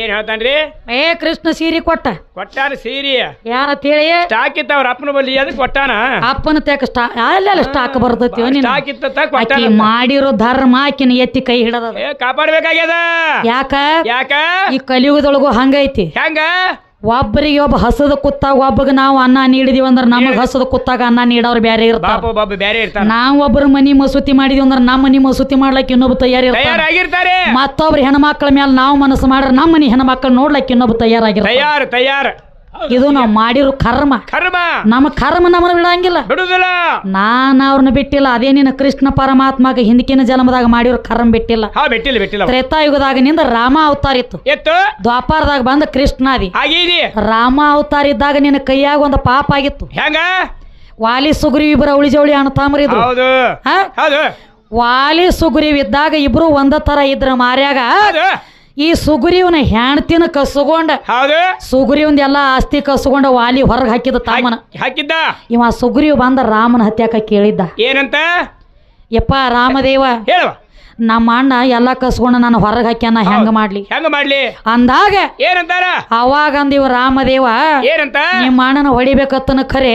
ಏನ್ ಹೇಳ್ತಾನ್ರಿ? ಏ ಕೃಷ್ಣ ಸೀರೆ ಕೊಟ್ಟ. ಕೊಟ್ಟಾನ ಸೀರಿ. ಯಾರತ್ ಹೇಳಿ ಸ್ಟಾಕ್ ಇತ್ತ ಅವ್ರ ಅಪ್ಪನ ಬಲ್ಲಿ ಅದಕ್ಕೆ ಕೊಟ್ಟಾನ? ಅಪ್ಪನ ತೆಕ ಸ್ಟಾ ಅಲ್ಲೆಲ್ಲ ಸ್ಟಾಕ್ ಬರ್ತೈತಿ ನೀನು ಸ್ಟಾಕ್ ಇತ್ತ ತಕ್ ಆಕಿ ಕೊಟ್ಟಾನ ಮಾಡಿರೋ ಧರ್ಮ ಆಕಿನ ಎತ್ತಿ ಕೈ ಹಿಡದ ಏ ಕಾಪಾಡ್ಬೇಕಾಗ್ಯದ? ಯಾಕ? ಯಾಕ? ಈ ಕಲಿಯುಗದೊಳಗು ಹಂಗೈತಿ. ಹೆಂಗ? ಒಬ್ಬರಿಗೆ ಒಬ್ಬ ಹಸದ ಕುತ್ತಾಗ ಒಬ್ಬಗೆ ನಾವು ಅನ್ನ ನೀಡಿದೀವಿ ಅಂದ್ರೆ ನಮಗ್ ಹಸದ ಕುತ್ತಾಗ ಅನ್ನ ನೀಡೋರು ಬೇರೆ ಇರ್ತಾರೆ. ನಾವು ಬಾಬು ಬ್ಯಾರೆ ಇರ್ತಾರ. ನಾವ್ ಒಬ್ಬರ ಮನಿ ಮಸೂತಿ ಮಾಡಿದೀವಿ ಅಂದ್ರೆ ನಮ್ಮ ಮನಿ ಮಸೂತಿ ಮಾಡ್ಲಕ್ ಇನ್ನೊಬ್ಬ ತಯಾರಿ ಇರ್ತಾರೆ. ತಯಾರಾಗಿರ್ತಾರೆ. ಮತ್ತೊಬ್ರ ಹೆಣ್ಮಕ್ಳ ಮೇಲೆ ನಾವು ಮನಸ್ಸು ಮಾಡ್ರೆ ನಮ್ಮ ಮನಿ ಹೆಣ್ಮಕ್ಳು ನೋಡ್ಲಕ್ ಇನ್ನೊಬ್ಬ ತಯಾರಾಗಿರ್ತಾರೆ. ತಯಾರ ತಯಾರ. ಇದು ನಾವು ಮಾಡಿರೋ ಕರ್ಮ. ಕರ್ಮ. ನಮ್ಮ ಕರ್ಮ ನಮ್ಮನ್ನ ಬಿಡಂಗಿಲ್ಲ. ಬಿಡುದಿಲ್ಲ. ನಾನ್ ಅವ್ರನ್ನ ಬಿಟ್ಟಿಲ್ಲ ಅದೇ ನಿನ್ನ ಕೃಷ್ಣ ಪರಮಾತ್ಮಗ ಹಿಂದಕಿನ ಜನ್ಮದಾಗ ಮಾಡಿರೋ ಕರ್ಮ ಬಿಟ್ಟಿಲ್ಲ. ಹಾ ಬಿಟ್ಟಿಲ್ಲ ಬಿಟ್ಟಿಲ್ಲ. ತ್ರೇತಾಯುಗದಾಗ ನಿಂದ ರಾಮ ಅವತಾರ ಇತ್ತು. ಎತ್ತು? ದ್ವಾಪಾರದಾಗ ಬಂದ ಕೃಷ್ಣಾದಿ. ಆಗೀದಿ ರಾಮ ಅವತಾರ ಇದ್ದಾಗ ನಿನ್ನ ಕೈಯಾಗ ಒಂದು ಪಾಪ ಆಗಿತ್ತು. ಹೆಂಗ? ವಾಲಿ ಸುಗ್ರಿ ಇಬ್ಬರ ಉಳಿಜವಳಿ ಅಣ್ಣ ತಾಮ್ರಿದ್ರು. ಹೌದು. ವಾಲಿ ಸುಗ್ರೀವ್ ಇದ್ದಾಗ ಇಬ್ರು ಒಂದ ತರ ಇದ್ರ ಮಾರ್ಯಾಗ ಈ ಸುಗ್ರೀವನ ಹೆಣ್ತಿನ ಕಸಗೊಂಡ ಹೌದು. ಎಲ್ಲಾ ಎಲ್ಲ ಆಸ್ತಿ ಕಸಗೊಂಡ ವಾಲಿ ಹೊರಗೆ ಹಾಕಿದ ತಾಮನ. ಹಾಕಿದ್ದ? ಇವ ಸುಗ್ರೀವ್ ಬಂದ ರಾಮನ ಹತ್ಯಾಕ ಕೇಳಿದ್ದ. ಏನಂತ? ಯಪ್ಪ ರಾಮದೇವ. ಹೇಳುವ. ನಮ್ಮ ಅಣ್ಣ ಎಲ್ಲ ಕಸ್ಕೊಂಡ ನಾನು ಹೊರಗೆ ಹಾಕ್ಯಾನ ಹೆಂಗ ಮಾಡ್ಲಿ? ಹೆಂಗ ಮಾಡ್ಲಿ? ಅಂದಾಗ ಏನಂತಾರ? ಅವಾಗ ಅಂದಿವ ರಾಮದೇವ ಏನಂತ? ನಿಮ್ಮ ಅಣ್ಣನ ಹೊಡಿಬೇಕತ್ತನ ಖರೆ.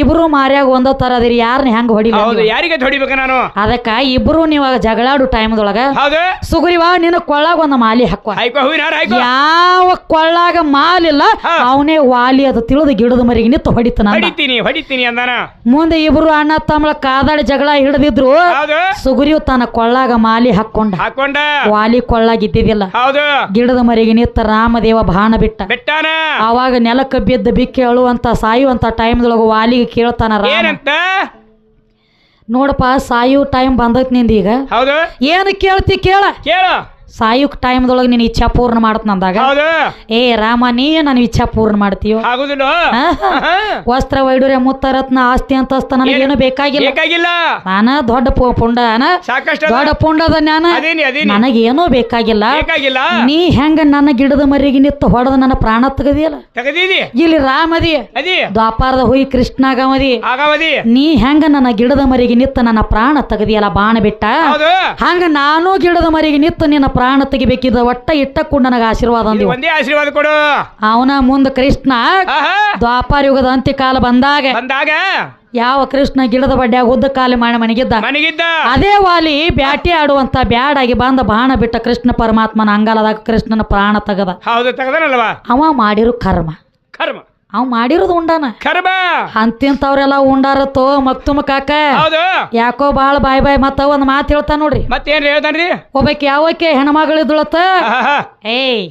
ಇಬ್ರು ಮಾರ್ಯಾಗ ಒಂದ ತರ ಅದಿರಿ ಯಾರನ್ನ ಹೆಂಗ ಅಂದಿವ. ಯಾರಿಗೆ ಹೊಡಿಬೇಕು ನಾನು? ಅದಕ್ಕ ಇಬ್ರು ನೀವ ಜಗಳಾಡು ಟೈಮ್ದೊಳಗ ಹೌದು. ಸುಗ್ರೀವ ನಿನ್ನ ಕೊಳ್ಳಾಗ ಒಂದ್ ಮಾಲಿ ಹಾಕುವ. ಯಾವ ಕೊಳ್ಳಾಗ ಮಾಲಿಲ್ಲ. ಅವನೇ ವಾಲಿ ಅದು ತಿಳಿದು ಗಿಡದ ಮರಿಗೆ ನಿಂತು ಹೊಡಿತಾನ. ಹೊಡಿತೀನಿ ಹೊಡಿತೀನಿ ಅಂದಾನ. ಮುಂದೆ ಇಬ್ರು ಅಣ್ಣ ತಮ್ಮಳ ಕಾದಾಡಿ ಜಗಳ ಹಿಡಿದಿದ್ರು ಸುಗ್ರೀವ್ ತನ್ನ ಕೊಳ್ಳಾಗ ಮಾಲಿ ಹಾಕೊಂಡ ಹಾಕೊಂಡ ವಾಲಿ ಕೊಳ್ಳಾಗಿದ್ದಿದ್ದಿಲ್ಲ. ಹೌದು. ಗಿಡದ ಮರಿಗೆ ನಿತ್ತ ರಾಮದೇವ ಬಾಣ ಬಿಟ್ಟ. ಬಿಟ್ಟಾನ. ಆವಾಗ ನೆಲಕ್ಕೆ ಬಿದ್ದ ಬಿಕ್ಕಿ ಅಳುವಂತ ಸಾಯುವಂತ ಟೈಮ್ದೊಳಗ ವಾಲಿಗೆ ಕೇಳ್ತಾನ ರಾಮ. ಏನಂತ? ನೋಡಪ್ಪ ಸಾಯು ಟೈಮ್ ಬಂದೈತ್ನಿಂದ ಈಗ ಹೌದು. ಏನು ಕೇಳ್ತಿ ಕೇಳ. ಕೇಳು. ಸಾಯು ಟೈಮ್ದೊಳಗ ನೀನ್ ಇಚ್ಛಾ ಪೂರ್ಣ ಮಾಡತ್ ನಂದಾಗ? ಏ ರಾಮ ನೀ ನನ್ನ ಇಚ್ಛಾ ಪೂರ್ಣ ಮಾಡ್ತೀಯೋ. ವಸ್ತ್ರ ವೈಡೂರ್ಯ ಮುತ್ತರತ್ನ ಆಸ್ತಿ ಅಂತಸ್ತ ನನಗೇನು ಬೇಕಾಗಿಲ್ಲ. ನಾನ ದೊಡ್ಡ ಪುಂಡ. ದೊಡ್ಡ ಪುಂಡದ ಜ್ಞಾನ? ಅದೇನಿ ನನಗೇನೂ ಬೇಕಾಗಿಲ್ಲ. ನೀ ಹೆಂಗ ನನ್ನ ಗಿಡದ ಮರಿಗೆ ನಿತ್ತು ಹೊಡೆದ ನನ್ನ ಪ್ರಾಣ ತೆಗದಿಯಲ್ಲ? ತಗದೀನಿ ಇಲ್ಲಿ ರಾಮದಿ ದ್ವಾಪಾರದ ಹುಯಿ ಕೃಷ್ಣಾಗಮದಿ ನೀ ಹೆಂಗ ನನ್ನ ಗಿಡದ ಮರಿಗೆ ನಿತ್ತ ನನ್ನ ಪ್ರಾಣ ತೆಗದಿಯಲ್ಲ ಬಾಣ ಬಿಟ್ಟ? ಹಂಗ ನಾನು ಗಿಡದ ಮರಿಗೆ ನಿತ್ತು ನಿನ್ನ ಪ್ರಾಣ ತೆಗಿಬೇಕಿದ ಒಟ್ಟ ಇಟ್ಟಕೊಂಡ ನನಗೆ ಆಶೀರ್ವಾದ ಇದು ಅಂದಿವ ಒಂದೇ ಆಶೀರ್ವಾದ ಕೊಡು. ಅವನ ಮುಂದ ಕೃಷ್ಣ. ದ್ವಾಪಾರ ಯುಗದ ಅಂತ್ಯಕಾಲ ಬಂದಾಗ ಬಂದಾಗ ಯಾವ ಕೃಷ್ಣ ಗಿಡದ ಬಡ್ಡ್ಯಾಗ ಉದ್ದ ಕಾಲಿ ಮಾಡಿ ಮಣಗಿದ್ದ ಮನೆಗಿದ್ದ. ಅದೇ ವಾಲಿ ಬ್ಯಾಟಿ ಆಡುವಂತ ಬ್ಯಾಡಾಗಿ ಬಂದ ಬಾಣ ಬಿಟ್ಟ ಕೃಷ್ಣ ಪರಮಾತ್ಮನ ಅಂಗಾಲದಾಗ ಕೃಷ್ಣನ ಪ್ರಾಣ ತೆಗದ. ಹೌದು ತೆಗದನಲ್ವಾ? ಅವ ಮಾಡಿರು ಕರ್ಮ. ಕರ್ಮ. ಅವ ಮಾಡಿರೋದು ಉಂಡಾನ. ಕರಬಾ. ಅಂತಿಂತವ್ರೆಲ್ಲ ಉಂಡಾರತ್ತೋ ಮತ್ತೊಮ್ಮ ಕಾಕ. ಹೌದು. ಯಾಕೋ ಬಾಳ ಬಾಯ್ ಬಾಯ್ ಮತ್ತ ಒಂದ್ ಮಾತು ಹೇಳ್ತಾ ನೋಡ್ರಿ. ಮತ್ತೇನ್ ಹೇಳ್ತಾನ್ರಿ ಒಬ್ಬಾಕಿ ಯಾವಕ್ಕೆ ಹೆಣ್ಮಗಳಿದ್ಳತ್ತ. ಏಯ್.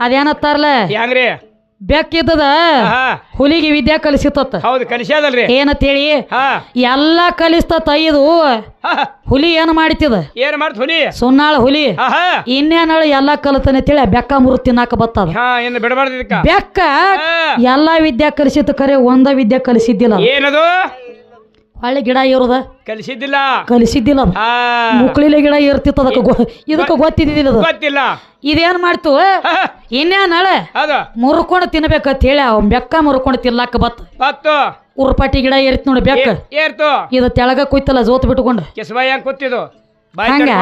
ಅದೇನತ್ತಾರಲ್ಲ ಹೆಂಗ್ರಿ? ಬೆಕ್ಕಿದ್ದದ. ಹುಲಿಗೆ ವಿದ್ಯಾ ಕಲಿಸಿತ್ತ ಹೌದು ಕಲಿಸ್ಯಾದಲ್ರಿ. ಏನಂತೇಳಿ? ಎಲ್ಲ ಕಲಿಸ್ತತ ಇದು ಹುಲಿ ಏನ್ ಮಾಡ್ತಿದ? ಏನ್ ಮಾಡ್ತ ಹುಲಿ? ಸುನ್ನಾಳ ಹುಲಿ. ಇನ್ನೇನಾಳ ಎಲ್ಲ ಕಲಿತಾನೆ ತಿಳಿ ಬೆಕ್ಕ ಮುರು ತಿನ್ನಾಕ ಬಿಡಬಾರ್ದು ಬೆಕ್ಕ. ಎಲ್ಲಾ ವಿದ್ಯಾ ಕಲಿಸಿತ್ತು ಕರೆ ಒಂದ ವಿದ್ಯಾ ಕಲಿಸಿದ್ದಿಲ್ಲ. ಏನದು? ಹೊಳ್ಳಿ ಗಿಡ ಏರುದ? ಕಲಿಸಿದ್ದಿಲ್ಲ. ಕಲಿಸಿದ್ದಿಲ್ಲ ಅದು. ಮುಕ್ಳಿಲೆ ಗಿಡ ಇರ್ತಿತ್ತು ಅದಕ್ಕೆ ಗೊ- ಇದಕ್ಕೆ ಗೊತ್ತಿದ್ದಿಲ್ಲ ಅದು. ಗೊತ್ತಿಲ್ಲ. ಇದೇನ್ ಮಾಡ್ತು? ಇನ್ನೇನ್ ಹಳೆ ಹೌದು ಮುರ್ಕೊಂಡು ತಿನ್ಬೇಕಂತ ಹೇಳಿ ಅವ್ ಬೆಕ್ಕ ಮುರ್ಕೊಂಡು ತಿನ್ಲಾಕ ಬತ್. ಬತ್ತು. ಉರ್ಪಾಟಿ ಗಿಡ ಏರಿತ್ ನೋಡಿ ಬೆಕ್ಕ. ಏ- ಏರ್ತು. ಇದು ತೆಳಗ ಕುಯ್ತಲ್ಲ ಜೋತ್ ಬಿಟ್ಕೊಂಡು. ಕೆಸಬಾಯಿ ಹಂಗ್ ಕೂತಿದ್ದು. ಬಾಯ್ ಹಂಗ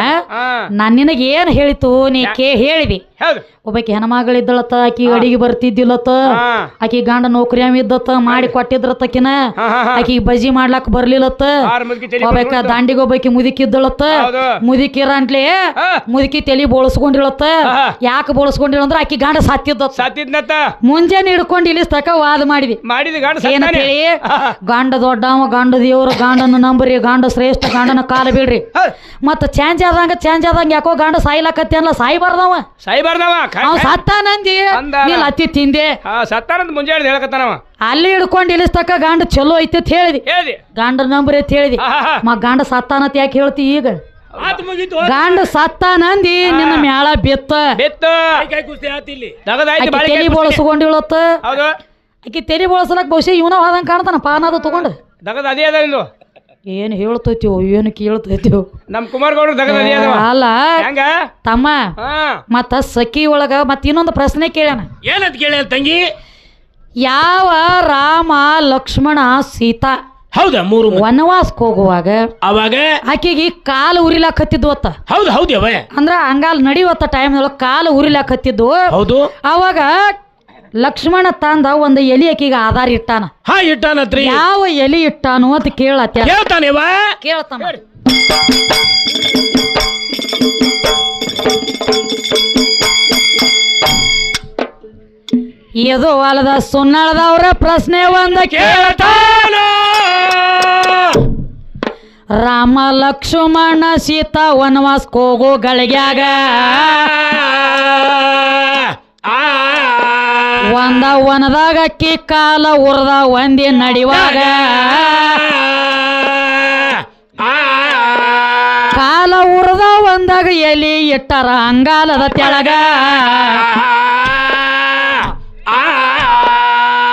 ನಾನ್ ನಿನಗೆ ಏನ್ ಹೇಳಿತು ನೀ ಕೇ ಹೇಳಿದಿ ಹೌದು ಒಬ್ಬಾಕಿ ಹೆಣ್ಮಗಳಿದ್ದಳತ್ತ ಆಕಿ ಅಡಿಗೆ ಬರ್ತಿದ್ದಿಲ್ಲತ್ತ ಆಕಿ ಗಂಡ ನೌಕರಿ ಇದ್ದತ್ತ ಮಾಡಿ ಕೊಟ್ಟಿದ್ರತ್ತಕಿನ ತಕಿನ ಆಕಿ ಬಜಿ ಮಾಡ್ಲಾಕ್ ಬರ್ಲಿಲ್ಲತ್ತ ಒಬ್ಬಾಕ ದಾಂಡಿಗೆ ಒಬ್ಬಾಕಿ ಮುದುಕಿದ್ದಳತ್ತ ಮುದುಕಿರ ಹಾ. ಮುದುಕಿ ತಲಿ ಬೋಳ್ಸ್ಕೊಂಡಿಳತ್ತ. ಯಾಕೆ ಬೋಳ್ಸ್ಕೊಂಡಿಳ ಅಂದ್ರ ಆಕಿ ಗಂಡ ಸತ್ತಿದ್ದತ್ತ. ಮುಂಜಾನೆ ಹಿಡ್ಕೊಂಡು ಇಲ್ಲಿ ತಕ ವಾದ ಮಾಡಿದ್ವಿ ಏನಂತೇಳಿ ಗಂಡ ದೊಡ್ಡವ ಗಂಡ ದೇವ್ರ ಗಂಡನ ನಂಬರಿ ಗಂಡ ಶ್ರೇಷ್ಠ ಗಂಡನ ಕಾಲ ಬಿಡ್ರಿ. ಮತ್ತ ಚೇಂಜ್ ಆದಂಗ ಚೇಂಜ್ ಆದಂಗ ಯಾಕೋ ಗಂಡ ಸಾಯ್ಲಕತ್ತೇನಲ್ಲ ಸಾಯ್ಬಾರ್ದವ. ಸಾಯಿ ಅವ್ ಸತ್ತಾನಂದಿ. ಅಂದಾನ. ನೀಲ್ ಅತ್ತಿ ತಿಂದೆ. ಹಾ ಸತ್ತಾನಂತ ಮುಂಜಾನೆ ಹೇಳಕತ್ತಾನವ ಅಲ್ಲಿ ಹಿಡ್ಕೊಂಡು ಇಳಿಸ್ತಕ್ಕ ಗಂಡ ಚಲೋ ಐತಿ ಅಂತ ಹೇಳಿದಿ. ಹೇಳಿ ಗಂಡ ನಂಬರಿ ಅಂತ ಹೇಳಿದಿ. ಮ ಗಂಡ ಸತ್ತಾನತ್ ಯಾಕೆ ಹೇಳ್ತಿ ಈಗ? ಆತು ಮುಗೀತು ಗಂಡ ಸತ್ತಾನಂದಿ ನಿನ್ನ ಮ್ಯಾಳ ಬಿತ್ತ. ಬೆತ್ತು. ಆಕಿ ತಲಿ ಕುಸ್ತಿ. ಬೋಳಸ್ಕೊಂಡಿಳತ್ತ ಹೌದು. ಆಕಿ ತಲಿ ಬೋಳಸಲಕ್ ಬಹುಶಃ ಇವನ ಹೋದಂಗ ಕಾಣ್ತಾನ ಪಾನದು ತಗೊಂಡು. ದಗದ ಅದೇ ಅದ ಏನ್ ಹೇಳ್ತೈತಿಯೋ ಏನು ಕೇಳ್ತೈತಿಯೋ. ನಮ್ಮ ಕುಮಾರ್ ಗೌಡ್ರು ಅಲ್ಲ ಹೆಂಗ? ತಮ್ಮ ಹಾ. ಮತ್ತ ಸಖಿ ಒಳಗ ಮತ್ತ ಇನ್ನೊಂದು ಪ್ರಶ್ನೆ ಕೇಳ್ಯಾನ. ಏನಂತ ಕೇಳಿ ತಂಗಿ? ಯಾವ ರಾಮ ಲಕ್ಷ್ಮಣ ಸೀತಾ ಹೌದಾ ಮೂರು ಮಂದಿ. ವನವಾಸಕ್ಕೆ ಹೋಗುವಾಗ ಅವಾಗ? ಆಕೆಗೆ ಕಾಲು ಉರಿಲಾಕತ್ತಿದ್ವತ್ತ ಹೌದು ಹೌದು ಯವ್ವ ಅಂದ್ರ ಹಂಗಾಲ್ ನಡಿವತ್ತ ಟೈಮ್ದೊಳಗೆ ಕಾಲು ಉರಿಲಾಕತ್ತಿದ್ವು. ಹೌದು. ಅವಾಗ ಲಕ್ಷ್ಮಣ ತಂದ ಒಂದು ಎಲಿ ಆಕಿಗೆ ಆಧಾರ ಇಟ್ಟಾನ. ಹಾ ಇಟ್ಟಾನತ್ರಿ. ಯಾವ ಎಲಿ ಇಟ್ಟಾನು ಅಂತ ಕೇಳತ್ತ ಕೇಳ್ತಾನೇವ ಕೇಳ್ತಾನ. ಇದು ಅಲ್ಲದ ಸುನ್ನಳದವ್ರ ಪ್ರಶ್ನೆ ಒಂದ ಕೇಳ್ತಾನ. ರಾಮ ಲಕ್ಷ್ಮಣ ಸೀತಾ ವನವಾಸ ಹೋಗೋ ಗಳಿಗ್ಯಾಗ ಆ. ಒಂದ ವನದಾಗ ಅಕ್ಕಿ, ಕಾಲ ಉರದ ಒಂದಿ ನಡಿವಾಗ. ಕಾಲ ಉರದ ಒಂದಾಗ ಎಲಿ ಇಟ್ಟಾರ ಅಂಗಾಲದ ತೆಳಗ.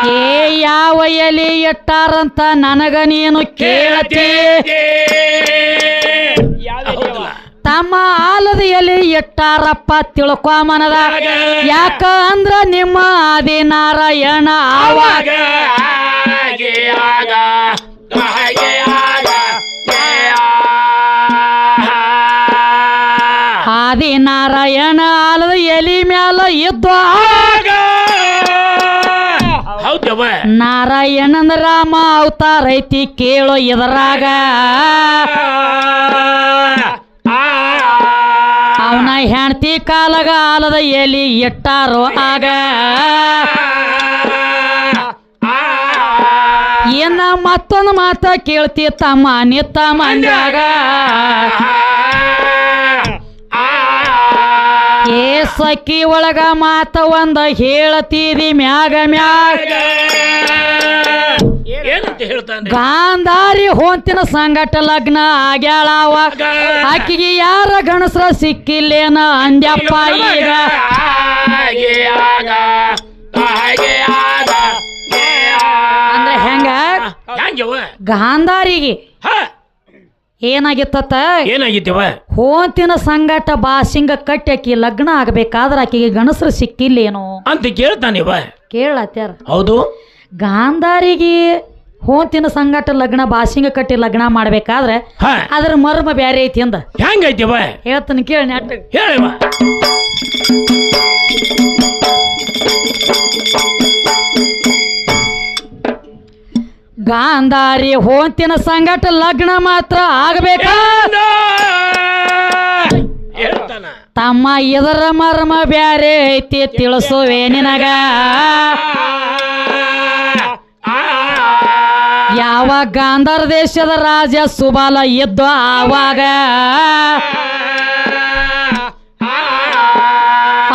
ಏ, ಯಾವ ಎಲಿ ಇಟ್ಟಾರಂತ ನನಗ ನೀನು ಕೇಳತಿ. ತಮ್ಮ ಆಲದ ಎಲಿ ಇಟ್ಟಾರಪ್ಪ ತಿಳ್ಕೊ ಮನದ ಯಾಕ ಅಂದ್ರ ನಿಮ್ಮ ಆದಿನಾರಾಯಣ ಆವಾಗ. ಆದಿನಾರಾಯಣ ಆಲದ ಎಲಿ ಮ್ಯಾಲ ಇದ್ದ ನಾರಾಯಣನ ರಾಮ ಅವತಾರ ಐತಿ ಕೇಳೋ ಇದರಾಗ. ಹೆಂಡತಿ ಕಾಲಗ ಆಲದ ಎಲಿ ಇಟ್ಟಾರೋ ಆಗ. ಏನ ಮತ್ತೊಂದು ಮಾತ ಕೇಳ್ತಿ ತಮ್ಮ ನಿತ್ತ ಮಂದ್ಯಾಗ ಏ ಸಖಿ ಒಳಗ ಮಾತ ಒಂದ ಹೇಳ್ತೀರಿ ಮ್ಯಾಗ ಮ್ಯಾಗ. ಏನಂತ ಹೇಳ್ತಾನೆ? ಗಾಂಧಾರಿ ಹೊಂತಿನ ಸಂಗಟ ಲಗ್ನ ಆಗ್ಯಾಳವ. ಆಕಿಗೆ ಯಾರ ಗಣಸ್ರ ಸಿಕ್ಕಿಲ್ಲೇನ? ಅಂದ್ಯಪ್ಪ ಈಗ. ಅಂದ್ರೆ ಹೆಂಗ? ಗಾಂಧಾರಿಗೆ ಏನಾಗಿತ್ತ ಏನಾಗಿತ್ತವ ಹೋಂತಿನ ಸಂಗಟ ಬಾಸಿಂಗ ಕಟ್ಟಿ ಆಕಿ ಲಗ್ನ ಆಗ್ಬೇಕಾದ್ರ ಆಕಿಗೆ ಗಣಸ್ರು ಸಿಕ್ಕಿಲ್ಲೇನು? ಅಂತ ಕೇಳ್ತಾನಿವ ಕೇಳತ್ಯಾರ. ಹೌದು. ಗಾಂಧಾರಿಗೆ ಹೋಂತಿನ ಸಂಗಟ ಲಗ್ನ ಬಾಸಿಂಗ ಕಟ್ಟಿ ಲಗ್ನ ಮಾಡ್ಬೇಕಾದ್ರೆ ಹ. ಅದ್ರ ಮರ್ಮ ಬ್ಯಾರೆ ಐತಿ ಅಂದ. ಹೆಂಗೈತಿವ ಹೇಳ್ತಾನೆ ಕೇಳಿ ನೆಟ್ಟ ಹೇಳಿವ ಗಾಂಧಾರಿ ಹೋಂತಿನ ಸಂಗಟ ಲಗ್ನ ಮಾತ್ರ ಆಗಬೇಕ? ಹೇಳ್ತಾನ. ತಮ್ಮ ಇದರ ಮರ್ಮ ಬ್ಯಾರೆ ಐತಿ ತಿಳಿಸುವೆ ನಿನಗ. ಯಾವ ಗಾಂಧಾರ ದೇಶದ ರಾಜ ಸುಬಾಲ ಎದ್ದು ಆವಾಗ?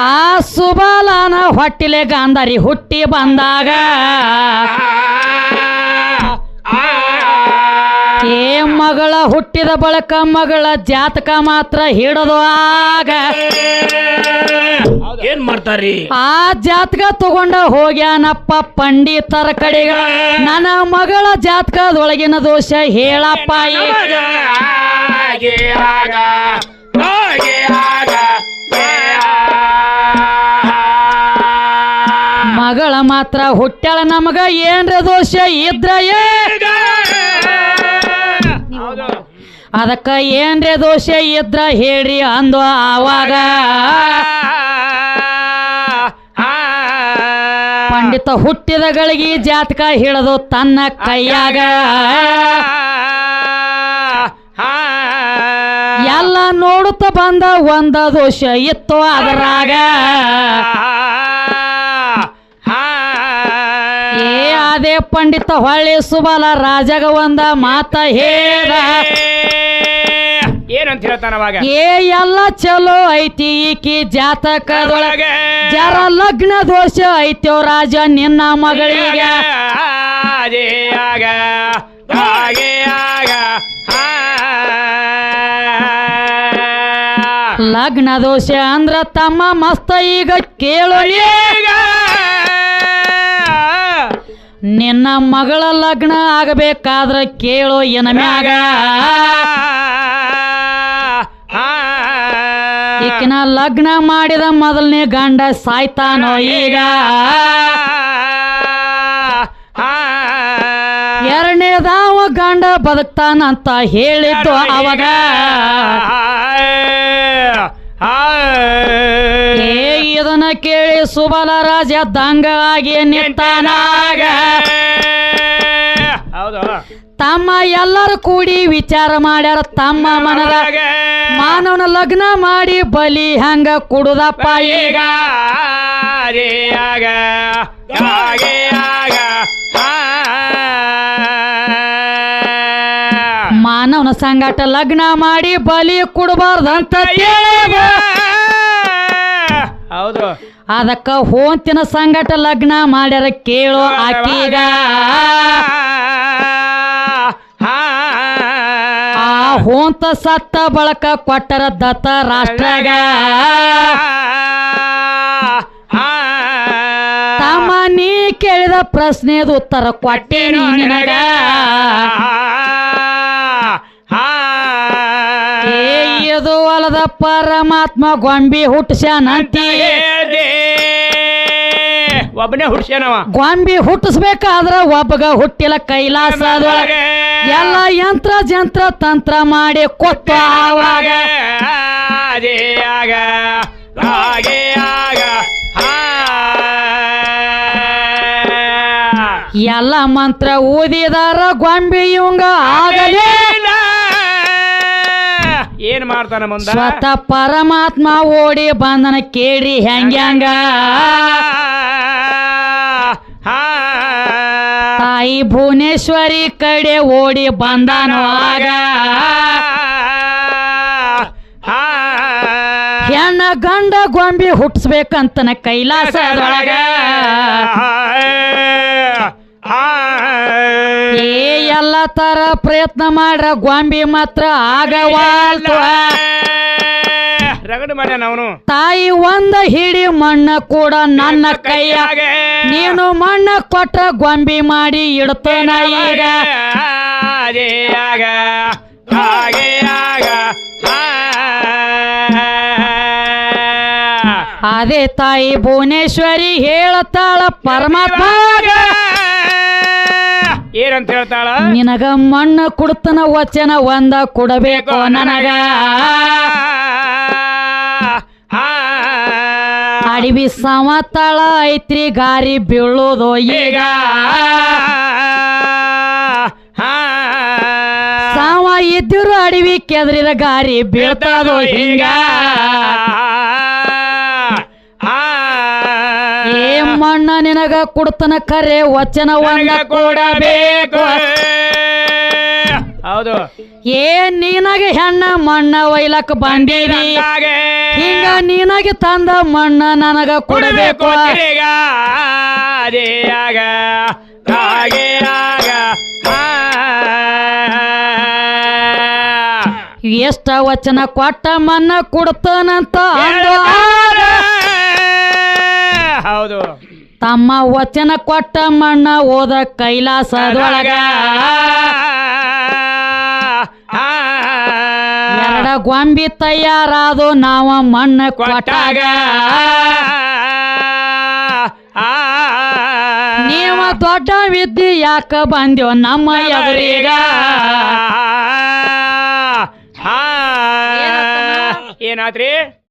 ಆ ಸುಬಾಲನ ಹೊಟ್ಟಿಲೆ ಗಾಂಧಾರಿ ಹುಟ್ಟಿ ಬಂದಾಗ ಏ ಮಗಳ ಹುಟ್ಟಿದ ಬಳಕ ಮಗಳ ಜಾತಕ ಮಾತ್ರ ಹಿಡದು ಆಗ ಏನ್ ಮಾಡ್ತಾರಿ ಆ ಜಾತಕ ತಗೊಂಡ ಹೋಗ್ಯಾನಪ್ಪ ಪಂಡಿತರ ಕಡೆಗ. ನನ್ನ ಮಗಳ ಜಾತಕದೊಳಗಿನ ದೋಷ ಹೇಳಪ್ಪ. ಮಗಳ ಮಾತ್ರ ಹುಟ್ಟ್ಯಾಳ ನಮಗ ಏನ್ರ ದೋಷ ಇದ್ರ ಅದಕ್ಕ ಏನ್ರ ದೋಷ ಇದ್ರ ಹೇಳ್ರಿ ಅಂದು ಆವಾಗ. ಪಂಡಿತ ಹುಟ್ಟಿದ ಗಳಿಗೆ ಜಾತಕ ಹಿಡಿದು ತನ್ನ ಕೈಯಾಗ. ಎಲ್ಲ ನೋಡುತ್ತ ಬಂದ ಒಂದ ದೋಷ ಇತ್ತು ಅದರಾಗ. ಏ ಅದೇ ಪಂಡಿತ ಹೊಳ್ಳಿ ಸುಬಲ ರಾಜಗ ಒಂದ ಮಾತ ಹೇಳ. ಏನಂತ ಹೇಳ್ತಾನ ಅವಾಗ ಏ ಎಲ್ಲ ಚಲೋ ಐತಿ ಈಕಿ ಜಾತಕದೊಳಗ. ಜರ ಲಗ್ನ ದೋಷ ಐತ್ಯೋ ರಾಜ ನಿನ್ನ ಮಗಳಿಗೆ. ಅದೇ ಆಗ. ಹಾಗೆ ಆಗ. ಲಗ್ನ ದೋಷ ಅಂದ್ರ ತಮ್ಮ ಮಸ್ತ ಈಗ ಕೇಳು. ನಿನ್ನ ಮಗಳ ಲಗ್ನ ಆಗಬೇಕಾದ್ರ ಕೇಳು ಏನ ಮ್ಯಾಗ. ಈಕಿನ ಲಗ್ನ ಮಾಡಿದ ಮೊದಲನೇ ಗಂಡ ಸಾಯ್ತಾನೋ ಈಗ? ಎರಡನೇದಾವ ಗಂಡ ಬದುಕ್ತಾನಂತ ಹೇಳಿದ್ದು ಅವಾಗ. ಇದನ್ನ ಕೇಳಿ ಸುಬಲ ರಾಜ ದಂಗ ಆಗಿ ನಿಂತಾನಾಗ. ಹೌದು. ತಮ್ಮ ಎಲ್ಲರೂ ಕೂಡಿ ವಿಚಾರ ಮಾಡ್ಯಾರ ತಮ್ಮ ಮನದ ಮಾನವನ ಲಗ್ನ ಮಾಡಿ ಬಲಿ ಹಂಗ ಕುಡುದಪ್ಪ ಈಗ. ಮಾನವನ ಸಂಗಾಟ ಲಗ್ನ ಮಾಡಿ ಬಲಿ ಕುಡಬಾರ್ದಂತ. ಹೌದು. ಅದಕ್ಕ ಹೋಂತಿನ ಸಂಗಟ ಲಗ್ನ ಮಾಡ್ಯಾರ ಕೇಳೋ ಆಕೀಗ. ಹೋಂತ ಸತ್ತ ಬಳಕ ಕೊಟ್ಟರ ದತ್ತ ರಾಷ್ಟ್ರಾಗ. ತಮ್ಮ ನೀ ಕೇಳಿದ ಪ್ರಶ್ನೆದು ಉತ್ತರ ಕೊಟ್ಟೇನಿ ನಿನಗ. ಇದು ಅಲ್ಲದ ಪರಮಾತ್ಮ ಗೊಂಬಿ ಹುಟ್ಟಿಸ್ಯಾನಂತಿ. ಒಬ್ಬನೇ ಹುಡ್ಸ್ಯಾನವ. ಗೊಂಬಿ ಹುಟ್ಟಿಸ್ಬೇಕಾದ್ರ ಒಬ್ಬಗ ಹುಟ್ಟಿಲ್ಲ ಕೈಲಾಸ ಎಲ್ಲ ಯಂತ್ರ ಜಂತ್ರ ತಂತ್ರ ಮಾಡಿ ಕೊತ್ತ ಆವಾಗ. ಅದೇ ಆಗ ಹಾಗೆ ಆಗ ಎಲ್ಲ ಮಂತ್ರ ಓದಿದಾರ ಗ್ವಾಂಬಿ ಇವಂಗ ಆಗಲೇ. ಏನ್ ಮಾಡ್ತಾನ ಮುಂದ? ಸ್ವತಃ ಪರಮಾತ್ಮ ಓಡಿ ಬಂದನ ಕೇಳಿ ಹೆಂಗ್ಯಾಂಗ ತಾಯಿ ಭುವನೇಶ್ವರಿ ಕಡೆ ಓಡಿ ಬಂದಾನ ಆಗ. ಹೆಣ್ಣ ಗಂಡ ಗೊಂಬಿ ಹುಟ್ಟಿಸ್ಬೇಕಂತನ ಕೈಲಾಸದೊಳಗ. ಎಲ್ಲ ತರ ಪ್ರಯತ್ನ ಮಾಡ್ರ ಗೊಂಬಿ ಮಾತ್ರ ಆಗವಾಲ್ತು. ರಗಡ್ ಮಾಡ್ಯಾನ ಅವನು. ತಾಯಿ ಒಂದ ಹಿಡಿ ಮಣ್ಣ ಕೂಡ ನನ್ನ ಕೈಯಾಗ. ನೀನು ಮಣ್ಣ ಕೊಟ್ಟ ಗೊಂಬಿ ಮಾಡಿ ಇಡ್ತೇನ ಈಗ. ಅದೇ ಆಗ ಹಾಗೆ ಆಗ ಅದೇ ತಾಯಿ ಭುವನೇಶ್ವರಿ ಹೇಳತಾಳ ಪರಮಾತ್ಮ ಏನಂತ ಹೇಳ್ತಾಳ? ನಿನಗ ಮಣ್ಣ ಕುಡ್ತನ ವಚನ ಒಂದ ಕೊಡಬೇಕು ನನಗ. ಅಡವಿ ಸಮತಳ ಐತ್ರಿ ಗಾರಿ ಬೀಳೋದು ಈಗ. ಸಾವ ಇದ್ದಿರು ಅಡವಿ ಕೆದ್ರಿದ ಗಾರಿ ಬೀಳ್ತಾದೋ ಹಿಂಗ. ಏ ಮಣ್ಣ ನಿನಗ ಕೊಡ್ತನ ಕರೆ ವಚನ ಒಂದ ಕೊಡಬೇಕು. ಹೌದು. ಏ ನೀನಾಗೆ ಹೆಣ್ಣ ಮಣ್ಣ ಒಯ್ಲಕ್ ಬಂದೀನಿ ಹಿಂಗ ನೀನಾಗೆ ತಂದ ಮಣ್ಣ ನನಗ ಕೊಡಬೇಕು. ಈಗ ಎಷ್ಟ ವಚನ ಕೊಟ್ಟ ಮಣ್ಣ ಕೊಡ್ತಾನಂತ ಹೌದು. ತಮ್ಮ ವಚನ ಕೊಟ್ಟ ಮಣ್ಣ ಓದ ಕೈಲಾಸದೊಳಗ. ಎರಡ ಗೊಂಬಿ ತಯಾರಾದು ನಾವ ಮಣ್ಣ ಕೊಟ್ಟಾಗ. ನೀವ ದೊಡ್ಡ ವಿದ್ಯೆ ಯಾಕ ಬಂದ್ಯೋ ನಮ್ಮ ಎದುರೀಗ. ಏನಾತ್ರಿ?